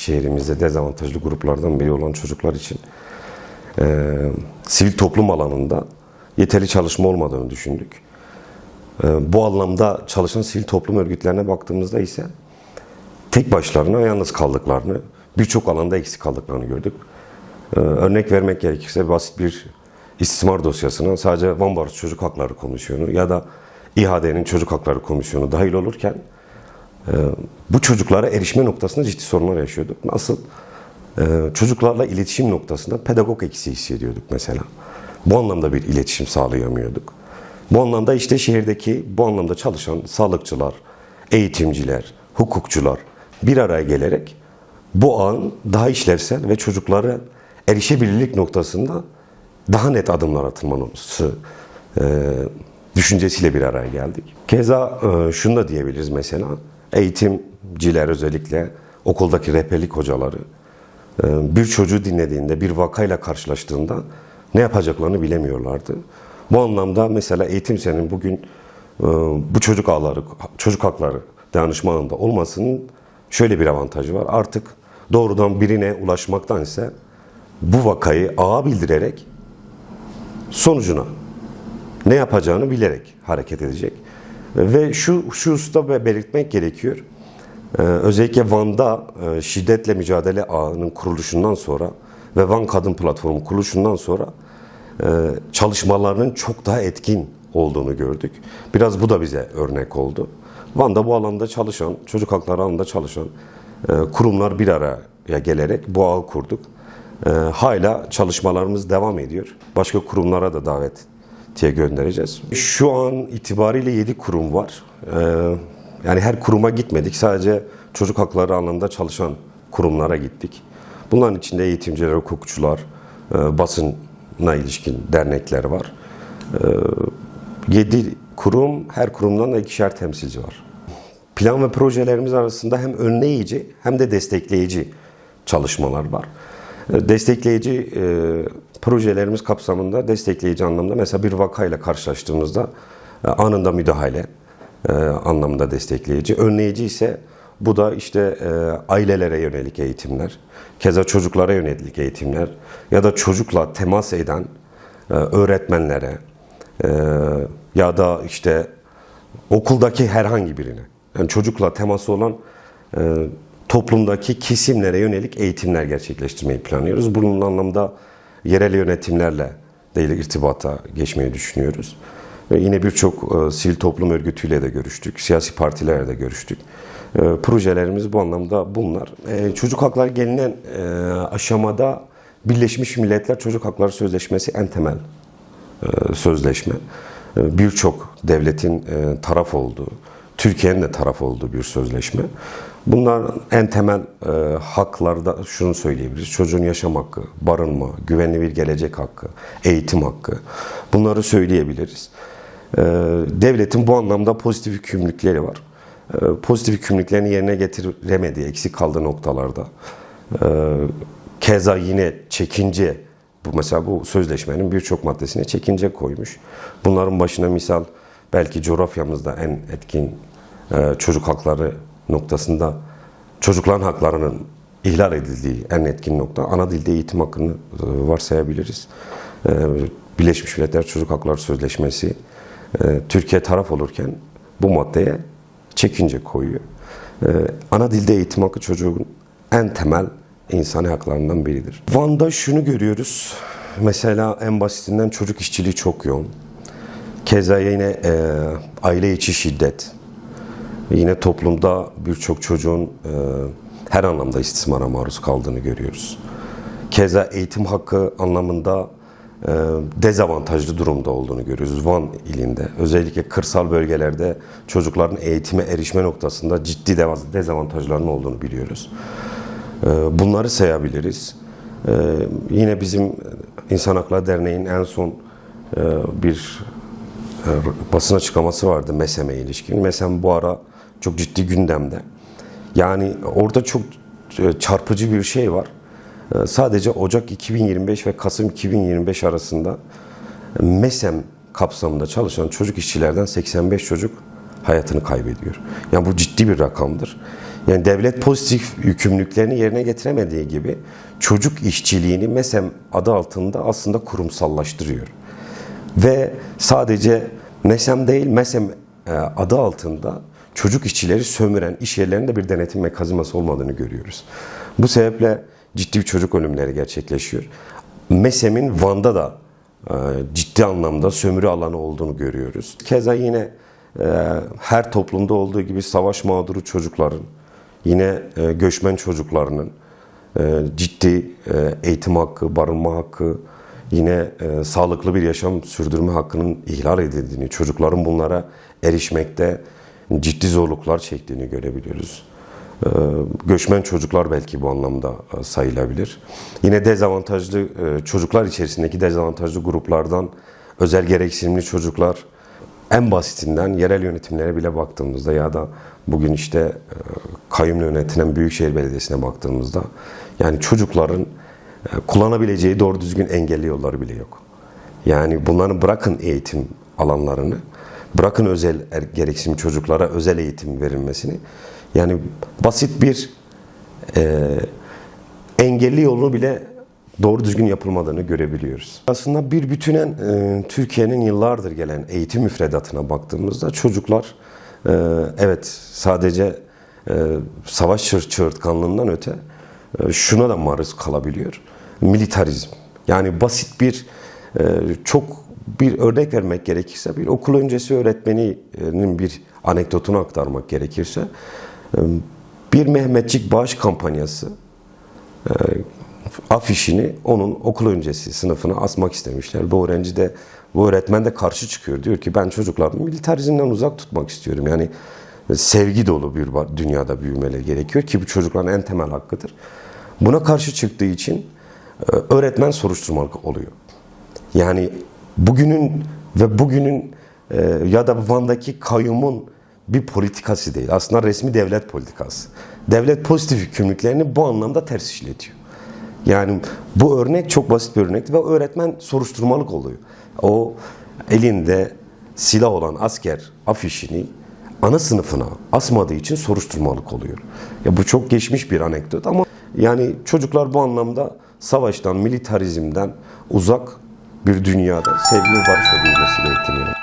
şehrimizde dezavantajlı gruplardan biri olan çocuklar için e, sivil toplum alanında yeterli çalışma olmadığını düşündük. E, bu anlamda çalışan sivil toplum örgütlerine baktığımızda ise tek başlarına yalnız kaldıklarını, birçok alanda eksik kaldıklarını gördük. Ee, örnek vermek gerekirse basit bir istismar dosyasına sadece Van Barış Çocuk Hakları Komisyonu ya da İHA'de'nin Çocuk Hakları Komisyonu dahil olurken e, bu çocuklara erişme noktasında ciddi sorunlar yaşıyorduk. Nasıl? E, çocuklarla iletişim noktasında pedagog eksiği hissediyorduk mesela. Bu anlamda bir iletişim sağlayamıyorduk. Bu anlamda işte şehirdeki bu anlamda çalışan sağlıkçılar, eğitimciler, hukukçular bir araya gelerek bu ağın daha işlevsel ve çocuklara erişebilirlik noktasında daha net adımlar atılması e, düşüncesiyle bir araya geldik. Keza e, şunu da diyebiliriz mesela, eğitimciler özellikle okuldaki rehberlik hocaları e, bir çocuğu dinlediğinde, bir vakayla karşılaştığında ne yapacaklarını bilemiyorlardı. Bu anlamda mesela eğitim senin bugün e, bu çocuk ağları, çocuk hakları danışmanında olmasının şöyle bir avantajı var. Artık doğrudan birine ulaşmaktan ise bu vakayı ağa bildirerek sonucuna ne yapacağını bilerek hareket edecek. Ve şu şu usta belirtmek gerekiyor. Ee, özellikle Van'da e, şiddetle mücadele ağının kuruluşundan sonra ve Van Kadın Platformu kuruluşundan sonra e, çalışmalarının çok daha etkin olduğunu gördük. Biraz bu da bize örnek oldu. Van'da bu alanda çalışan, çocuk hakları alanında çalışan e, kurumlar bir araya gelerek bu ağı kurduk. Hala çalışmalarımız devam ediyor. Başka kurumlara da davet diye göndereceğiz. Şu an itibariyle 7 kurum var. E, yani her kuruma gitmedik. Sadece çocuk hakları alanında çalışan kurumlara gittik. Bunların içinde eğitimciler, hukukçular, e, basına ilişkin dernekler var. 7 kurum, her kurumdan da ikişer temsilci var. Plan ve projelerimiz arasında hem önleyici hem de destekleyici çalışmalar var. Destekleyici e, projelerimiz kapsamında destekleyici anlamda mesela bir vakayla karşılaştığımızda e, anında müdahale e, anlamında destekleyici. Önleyici ise bu da işte e, ailelere yönelik eğitimler, keza çocuklara yönelik eğitimler ya da çocukla temas eden öğretmenlere ya da işte okuldaki herhangi birine yani çocukla teması olan toplumdaki kesimlere yönelik eğitimler gerçekleştirmeyi planlıyoruz. Bunun anlamda yerel yönetimlerle de irtibata geçmeyi düşünüyoruz. Ve yine birçok e, sivil toplum örgütüyle de görüştük, siyasi partilerle de görüştük. E, projelerimiz bu anlamda bunlar. E, çocuk hakları gelinen e, aşamada Birleşmiş Milletler Çocuk Hakları Sözleşmesi en temel e, sözleşme. E, Birçok devletin e, taraf olduğu, Türkiye'nin de taraf olduğu bir sözleşme. Bunlar en temel e, haklarda şunu söyleyebiliriz. Çocuğun yaşam hakkı, barınma, güvenli bir gelecek hakkı, eğitim hakkı. Bunları söyleyebiliriz. E, devletin bu anlamda pozitif yükümlülükleri var. E, pozitif yükümlülüklerini yerine getiremediği, eksik kaldığı noktalarda. E, keza yine çekince, bu mesela bu sözleşmenin birçok maddesine çekince koymuş. Bunların başına misal belki coğrafyamızda en etkin e, çocuk hakları noktasında çocukların haklarının ihlal edildiği en etkin nokta ana dilde eğitim hakkını e, varsayabiliriz. E, Birleşmiş Milletler Çocuk Hakları Sözleşmesi e, Türkiye taraf olurken bu maddeye çekince koyuyor. Ana dilde eğitim hakkı çocuğun en temel insani haklarından biridir. Van'da şunu görüyoruz. Mesela en basitinden çocuk işçiliği çok yoğun. Keza yine e, aile içi şiddet. Yine toplumda birçok çocuğun e, her anlamda istismara maruz kaldığını görüyoruz. Keza eğitim hakkı anlamında e, dezavantajlı durumda olduğunu görüyoruz Van ilinde. Özellikle kırsal bölgelerde çocukların eğitime erişme noktasında ciddi deva- dezavantajların olduğunu biliyoruz. E, bunları sayabiliriz. E, yine bizim İnsan Hakları Derneği'nin en son e, bir e, basın açıklaması vardı MESEM'e ilişkin. MESEM bu ara çok ciddi gündemde. Yani orada çok e, çarpıcı bir şey var. E, Sadece Ocak 2025 ve Kasım 2025 arasında MESEM kapsamında çalışan çocuk işçilerden 85 çocuk hayatını kaybediyor. Yani bu ciddi bir rakamdır. Yani devlet pozitif yükümlülüklerini yerine getiremediği gibi çocuk işçiliğini MESEM adı altında aslında kurumsallaştırıyor. Ve sadece MESEM değil MESEM e, adı altında çocuk işçileri sömüren iş yerlerinde bir denetim mekanizması olmadığını görüyoruz. Bu sebeple ciddi bir çocuk ölümleri gerçekleşiyor. MESEM'in Van'da da e, ciddi anlamda sömürü alanı olduğunu görüyoruz. Keza yine e, her toplumda olduğu gibi savaş mağduru çocukların, yine e, göçmen çocuklarının ciddi eğitim hakkı, barınma hakkı, yine sağlıklı bir yaşam sürdürme hakkının ihlal edildiğini, çocukların bunlara erişmekte ciddi zorluklar çektiğini görebiliyoruz. E, Göçmen çocuklar belki bu anlamda e, sayılabilir. Yine dezavantajlı e, çocuklar içerisindeki dezavantajlı gruplardan özel gereksinimli çocuklar en basitinden yerel yönetimlere bile baktığımızda ya da bugün işte e, kayyumla yönetilen Büyükşehir Belediyesi'ne baktığımızda yani çocukların kullanabileceği doğru düzgün engelli yolları bile yok. Yani bunların bırakın eğitim alanlarını, bırakın özel er, gereksinim çocuklara özel eğitim verilmesini. Yani basit bir e, engelli yolunu bile doğru düzgün yapılmadığını görebiliyoruz. Aslında bir bütünen e, Türkiye'nin yıllardır gelen eğitim müfredatına baktığımızda çocuklar e, evet sadece e, savaş çığır- çığırtkanlığından öte e, şuna da maruz kalabiliyor. Militarizm. Yani basit bir e, çok bir örnek vermek gerekirse bir okul öncesi öğretmeninin bir anekdotunu aktarmak gerekirse e, bir Mehmetçik bağış kampanyası e, afişini onun okul öncesi sınıfına asmak istemişler. Bu öğrenci de bu öğretmen de karşı çıkıyor. Diyor ki ben çocuklarımı militarizmden uzak tutmak istiyorum. Yani sevgi dolu bir dünyada büyümeleri gerekiyor ki bu çocukların en temel hakkıdır. Buna karşı çıktığı için e, öğretmen soruşturmalık oluyor. Yani bugünün ve bugünün e, ya da Van'daki kayyumun bir politikası değil. Aslında resmi devlet politikası. Devlet pozitif yükümlülüklerini bu anlamda ters işletiyor. Yani bu örnek çok basit bir örnekti ve öğretmen soruşturmalık oluyor. O elinde silah olan asker afişini ana sınıfına asmadığı için soruşturmalık oluyor. Ya bu çok geçmiş bir anekdot ama yani çocuklar bu anlamda savaştan, militarizmden uzak bir dünyada sevgi ve barışla büyümesi gerektiğini